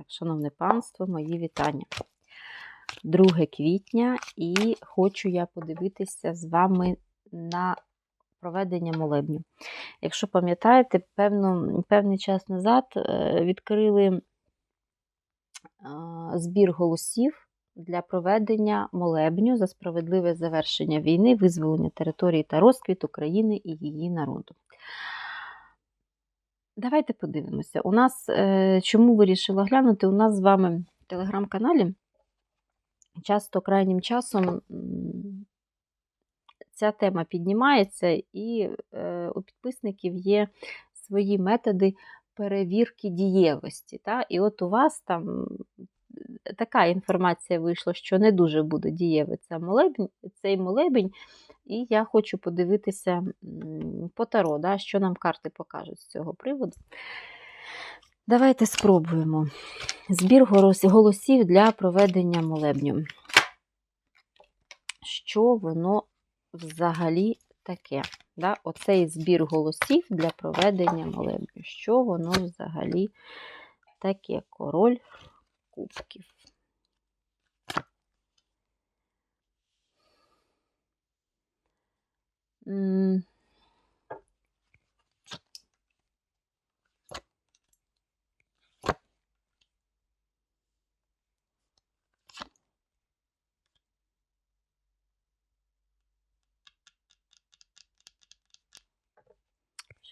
Так, шановне панство, мої вітання. 2 квітня, і хочу я подивитися з вами на проведення молебню. Якщо пам'ятаєте, певно, певний час назад е, відкрили збір голосів для проведення молебню за справедливе завершення війни, визволення території та розквіт України і її народу. Давайте подивимося. У нас, е, чому вирішила глянути, у нас з вами в телеграм-каналі часто крайнім часом ця тема піднімається, і е, у підписників є свої методи перевірки дієвості. Та? І от у вас там така інформація вийшла, що не дуже буде дієвий цей молебень. І я хочу подивитися по таро, да, що нам карти покажуть з цього приводу. Давайте спробуємо. Збір голосів для проведення молебню. Що воно взагалі таке? Да? Оцей збір голосів для проведення молебню. Що воно взагалі таке? Король кубків.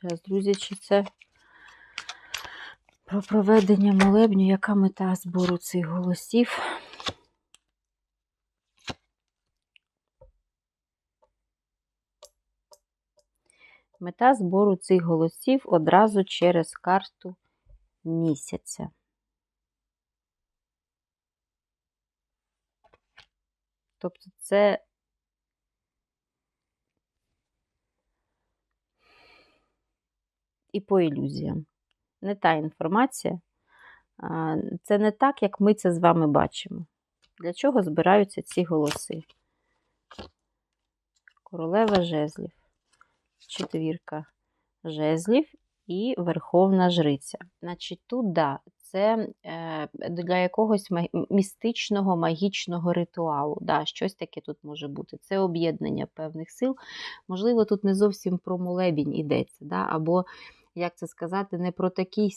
Зараз, друзі, чи це про проведення молебню, яка мета збору цих голосів? Мета збору цих голосів одразу через карту місяця. Тобто це і по ілюзіям. Не та інформація. Це не так, як ми це з вами бачимо. Для чого збираються ці голоси? Королева жезлів, четвірка жезлів і Верховна Жриця. Значить, тут, да, це е, для якогось містичного, магічного ритуалу. Да, щось таке тут може бути. Це об'єднання певних сил. Можливо, тут не зовсім про молебінь йдеться, да, або, як це сказати, не про такий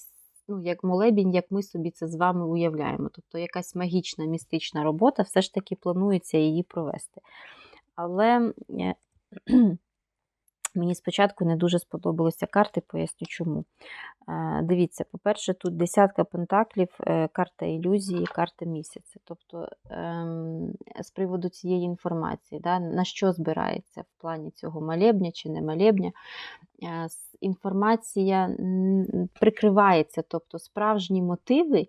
ну, як молебінь, як ми собі це з вами уявляємо. Тобто якась магічна, містична робота, все ж таки планується її провести. Але е, мені спочатку не дуже сподобалися карти, поясню чому. Дивіться, по-перше, тут десятка пентаклів, е, карта ілюзії, карта місяця. Тобто, ем, з приводу цієї інформації, на що збирається в плані цього молебня чи не молебня, е, інформація прикривається, тобто справжні мотиви.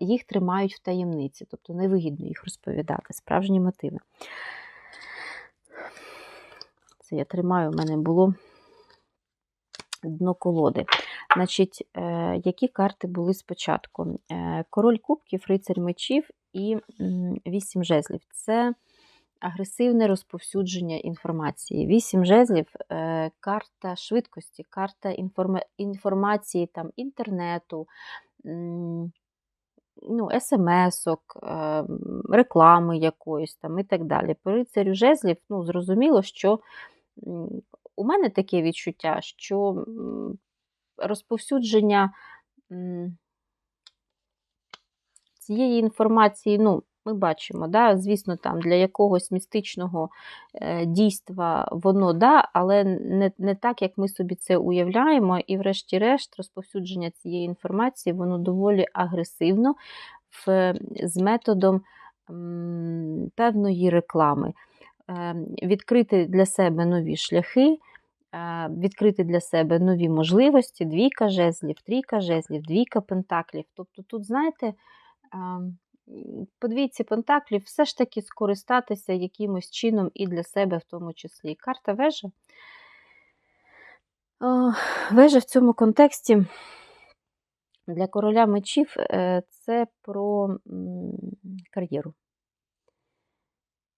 Їх тримають в таємниці, тобто невигідно їх розповідати, справжні мотиви. Це я тримаю, у мене було дно колоди. Значить, е, які карти були спочатку? Е, Король кубків, рицарь мечів і вісім жезлів. Це агресивне розповсюдження інформації. Вісім жезлів е, карта швидкості, карта інформа- інформації там, інтернету. Ну, смс-ок, реклами якоїсь там і так далі. По рицарю жезлів, ну, зрозуміло, що у мене таке відчуття, що розповсюдження цієї інформації, ну, ми бачимо, да, звісно, там для якогось містичного е, дійства воно да, але не, не так, як ми собі це уявляємо. І, врешті-решт, розповсюдження цієї інформації воно доволі агресивно в, з методом м, певної реклами. Е, відкрити для себе нові шляхи, е, відкрити для себе нові можливості, двійка жезлів, трійка жезлів, двійка пентаклів. Тобто тут, знаєте, е, по двійці пентаклів все ж таки скористатися якимось чином і для себе в тому числі. Карта вежа. Вежа в цьому контексті для короля мечів е, це про кар'єру.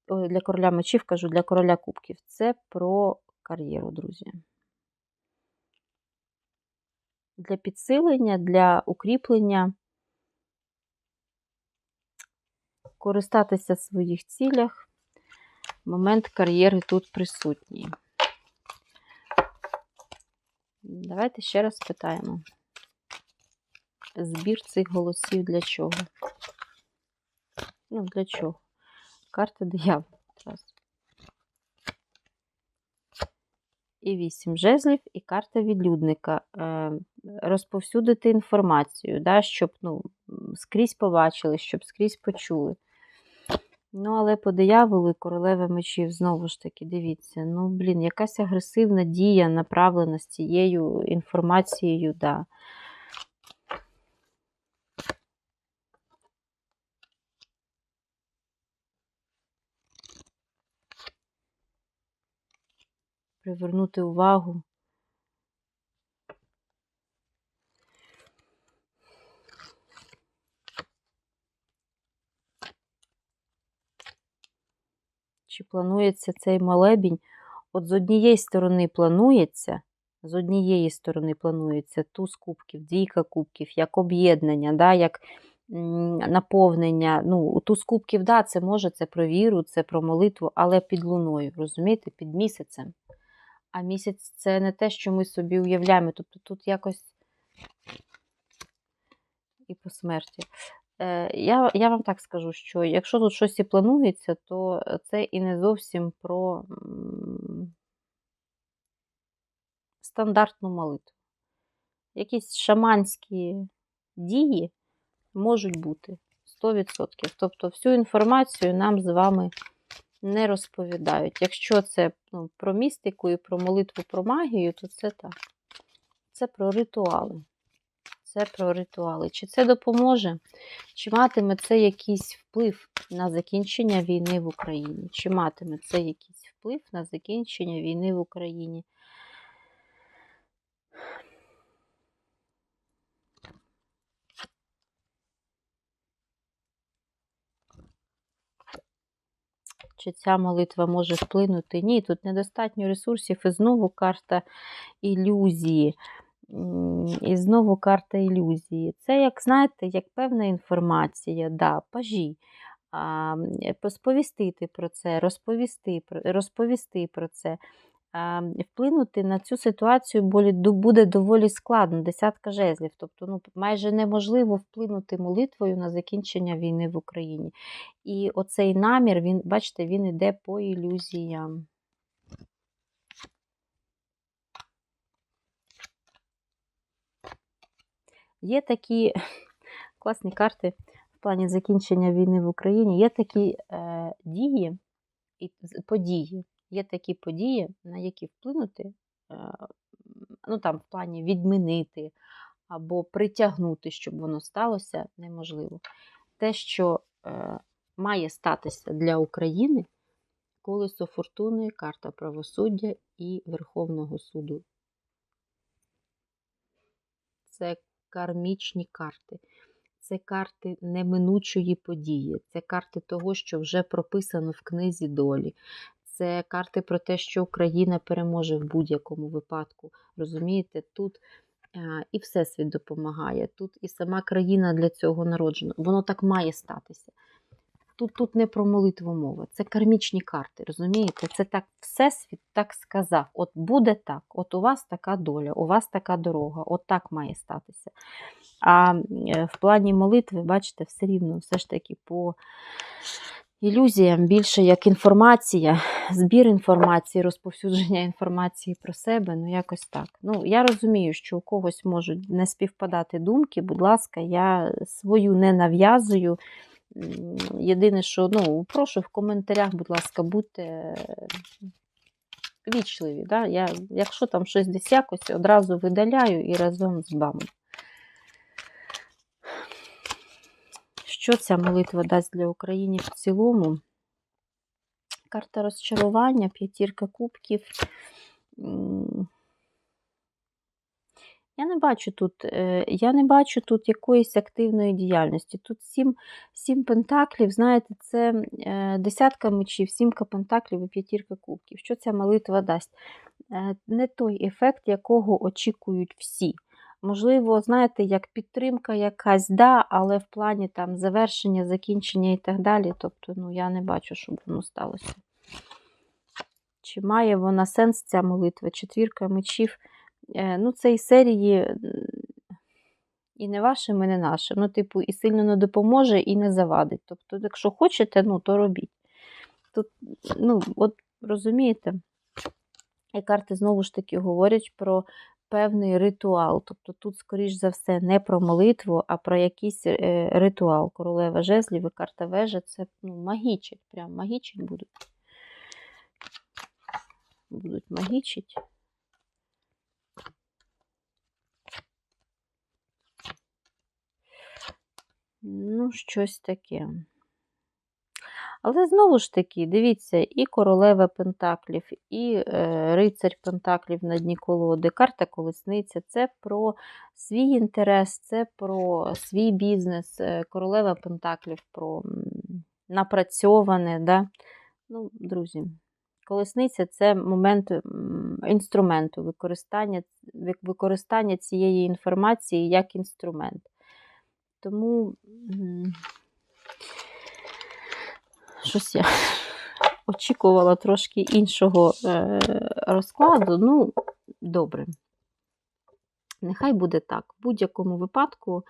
Для короля мечів кажу, для короля кубків. Це про кар'єру, друзі. Для підсилення, для укріплення скористатися в своїх цілях. Момент кар'єри тут присутній. Давайте ще раз питаємо. Збір цих голосів для чого? Ну, для чого? Карта диявола. Раз. І вісім жезлів, і карта відлюдника. Е, розповсюдити інформацію, да, щоб ну, скрізь побачили, щоб скрізь почули. Ну, але по дияволу і королева мечів, знову ж таки, дивіться, ну, блін, якась агресивна дія направлена з цією інформацією, да. Привернути увагу. Чи планується цей молебінь? От з однієї сторони планується, з однієї сторони планується туз кубків, двійка кубків, як об'єднання, да, як наповнення. Ну, туз кубків, да, це може, це про віру, це про молитву, але під луною, розумієте, під місяцем. А місяць це не те, що ми собі уявляємо. Тобто тут якось і по смерті. Е, Я, я вам так скажу, що якщо тут щось і планується, то це і не зовсім про стандартну молитву. Якісь шаманські дії можуть бути 100%. Тобто всю інформацію нам з вами не розповідають. Якщо це ну, про містику і про молитву про магію, то це так. Це про ритуали. Це про ритуали. Чи це допоможе? Чи матиме це якийсь вплив на закінчення війни в Україні? Чи матиме це якийсь вплив на закінчення війни в Україні? Чи ця молитва може вплинути? Ні, тут недостатньо ресурсів. І знову карта ілюзії. І знову карта ілюзії. Це, як знаєте, як певна інформація, да, пажі. Посповістити про це, розповісти, розповісти про це. Вплинути на цю ситуацію буде доволі складно, десятка жезлів. Тобто ну, майже неможливо вплинути молитвою на закінчення війни в Україні. І оцей намір, він, бачите, він іде по ілюзіям. Є такі класні карти в плані закінчення війни в Україні. Є такі е, дії і події. Є такі події, на які вплинути, е, ну там в плані відмінити або притягнути, щоб воно сталося, неможливо. Те, що е, має статися для України, колесо фортуни, карта правосуддя і Верховного суду. Це кармічні карти. Це карти неминучої події, це карти того, що вже прописано в книзі долі. Це карти про те, що Україна переможе в будь-якому випадку. Розумієте, тут е, і Всесвіт допомагає, тут і сама країна для цього народжена. Воно так має статися. Тут, тут не про молитву мова, це кармічні карти, розумієте? Це так Всесвіт так сказав. От буде так, от у вас така доля, у вас така дорога, от так має статися. А е, в плані молитви, бачите, все рівно, все ж таки по ілюзіям більше як інформація, збір інформації, розповсюдження інформації про себе, ну якось так. Ну, я розумію, що у когось можуть не співпадати думки, будь ласка, я свою не нав'язую. Єдине, що ну, прошу в коментарях, будь ласка, будьте е, вічливі. Да? Я, якщо там щось десь якось, одразу видаляю і разом з вами. Що ця молитва дасть для України в цілому? Карта розчарування, п'ятірка кубків. Я не бачу тут, е, я не бачу тут якоїсь активної діяльності. Тут сім, сім пентаклів, знаєте, це е, десятка мечів, сімка пентаклів і п'ятірка кубків. Що ця молитва дасть? Е, Не той ефект, якого очікують всі. Можливо, знаєте, як підтримка якась, да, але в плані там завершення, закінчення і так далі. Тобто, ну, я не бачу, щоб воно сталося. Чи має вона сенс ця молитва? Четвірка мечів. Е, ну, це із серії і не вашим, і не нашим. Ну, типу, і сильно не допоможе, і не завадить. Тобто, якщо хочете, ну, то робіть. Тут, ну, от розумієте, і карти знову ж таки говорять про певний ритуал. Тобто тут, скоріш за все, не про молитву, а про якийсь е, ритуал. Королева жезлів і карта вежа це ну, магічить, прям магічить будуть. Будуть магічить. Ну, щось таке. Але знову ж таки, дивіться, і королева Пентаклів, і е, рицарь Пентаклів на дні колоди, карта колесниця це про свій інтерес, це про свій бізнес, е, королева Пентаклів про напрацьоване. Да? Ну, друзі, колесниця це момент інструменту, використання, використання цієї інформації як інструмент. Тому. Щось я очікувала трошки іншого е, розкладу. Ну, добре. Нехай буде так. В будь-якому випадку,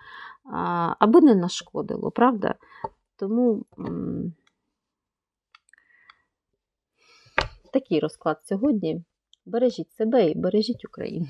аби не нашкодило, правда? Тому такий розклад сьогодні. Бережіть себе і бережіть Україну.